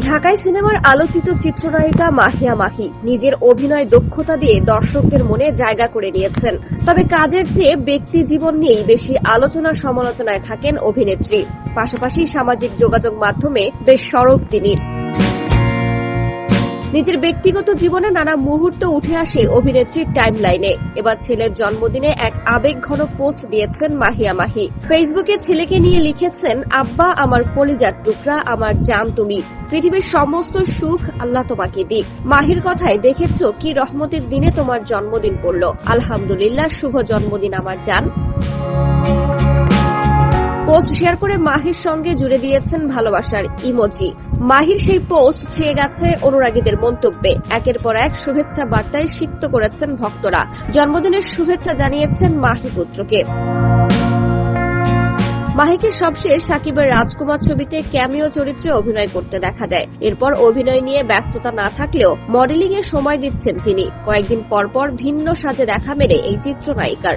ঢাকায় সিনেমার আলোচিত চিত্রনায়িকা মাহিয়া মাহি নিজের অভিনয় দক্ষতা দিয়ে দর্শকদের মনে জায়গা করে নিয়েছেন। তবে কাজের চেয়ে ব্যক্তি জীবন নিয়েই বেশি আলোচনা সমালোচনায় থাকেন অভিনেত্রী। পাশাপাশি সামাজিক যোগাযোগ মাধ্যমে বেশ সরব তিনি। নিজের ব্যক্তিগত জীবনে নানা মুহূর্ত উঠে আসে অভিনেত্রীর টাইমলাইনে এবার ছেলের জন্মদিনে এক আবেগঘন পোস্ট দিয়েছেন মাহিয়া মাহি। ফেসবুকে ছেলেকে নিয়ে লিখেছেন, আব্বা, আমার কলিজার টুকরা, আমার জান তুমি। পৃথিবীর সমস্ত সুখ আল্লাহ তোমাকে দিক। মাহির কথায়, দেখেছ কি রহমতের দিনে তোমার জন্মদিন পড়ল। আলহামদুলিল্লাহ, শুভ জন্মদিন আমার জান। শেয়ার করে মাহির সঙ্গে জুড়ে দিয়েছেন ভালোবাসার ইমোজি। মাহির সেই পোস্ট ছেয়ে গেছে অনুরাগীদের মন্তব্যে। একের পর এক শুভেচ্ছা বার্তায় সিক্ত করেছেন ভক্তরা। জন্মদিনের শুভেচ্ছা জানিয়েছেন মাহি পুত্রকে। মাহিকে সবশেষ সাকিবের রাজকুমার ছবিতে ক্যামিও চরিত্রে অভিনয় করতে দেখা যায়। এরপর অভিনয় নিয়ে ব্যস্ততা না থাকলেও মডেলিং এর সময় দিচ্ছেন তিনি। কয়েকদিন পরপর ভিন্ন সাজে দেখা মেলে এই চিত্রনায়িকার।